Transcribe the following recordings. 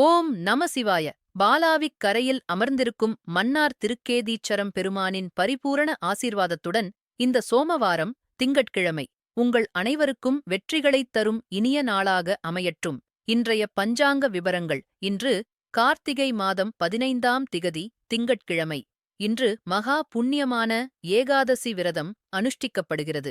ஓம் நம சிவாய. பாலாவிக் கரையில் அமர்ந்திருக்கும் மன்னார் திருக்கேதீச்சரம் பெருமானின் பரிபூரண ஆசீர்வாதத்துடன் இந்த சோமவாரம் திங்கட்கிழமை உங்கள் அனைவருக்கும் வெற்றிகளைத் தரும் இனிய நாளாக அமையற்றும் இன்றைய பஞ்சாங்க விவரங்கள். இன்று கார்த்திகை மாதம் பதினைந்தாம் திகதி திங்கட்கிழமை. இன்று மகா புண்ணியமான ஏகாதசி விரதம் அனுஷ்டிக்கப்படுகிறது.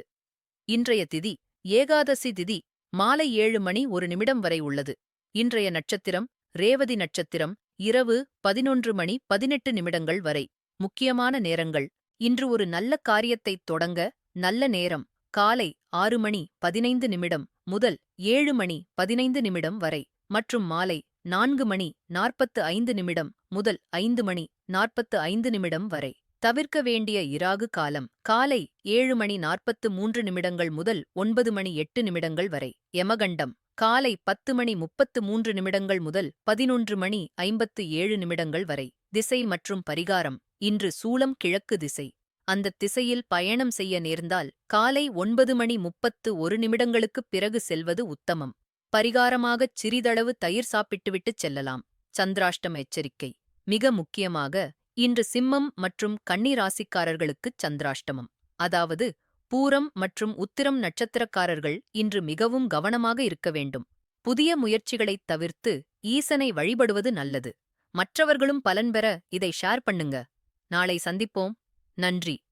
இன்றைய திதி ஏகாதசி திதி மாலை ஏழு மணி ஒரு நிமிடம் வரை உள்ளது. இன்றைய நட்சத்திரம் ரேவதி நட்சத்திரம் இரவு பதினொன்று மணி பதினெட்டு நிமிடங்கள் வரை. முக்கியமான நேரங்கள். இன்று ஒரு நல்ல காரியத்தைத் தொடங்க நல்ல நேரம். காலை ஆறு மணி பதினைந்து நிமிடம் முதல் ஏழு மணி பதினைந்து நிமிடம் வரை. மற்றும் மாலை நான்கு மணி நாற்பத்து ஐந்து நிமிடம் முதல் ஐந்து மணி நாற்பத்து ஐந்து நிமிடம் வரை. தவிர்க்க வேண்டிய இராகு காலம். காலை ஏழு மணி நாற்பத்து மூன்று நிமிடங்கள் முதல் ஒன்பது மணி எட்டு நிமிடங்கள் வரை. யமகண்டம். காலை பத்து மணி முப்பத்து மூன்று நிமிடங்கள் முதல் பதினொன்று மணி ஐம்பத்து ஏழு நிமிடங்கள் வரை. திசை மற்றும் பரிகாரம். இன்று சூளம் கிழக்கு திசை. அந்த திசையில் பயணம் செய்ய நேர்ந்தால் காலை ஒன்பது மணி முப்பத்து ஒரு நிமிடங்களுக்குப் பிறகு செல்வது உத்தமம். பரிகாரமாகச் சிறிதளவு தயிர் சாப்பிட்டுவிட்டுச் செல்லலாம். சந்திராஷ்டம் எச்சரிக்கை. மிக முக்கியமாக இன்று சிம்மம் மற்றும் கன்னிராசிக்காரர்களுக்குச் சந்திராஷ்டமம். அதாவது பூரம் மற்றும் உத்திரம் நட்சத்திரக்காரர்கள் இன்று மிகவும் கவனமாக இருக்க வேண்டும். புதிய முயற்சிகளைத் தவிர்த்து ஈசனை வழிபடுவது நல்லது. மற்றவர்களும் பலன் பெற இதை ஷேர் பண்ணுங்க. நாளை சந்திப்போம். நன்றி.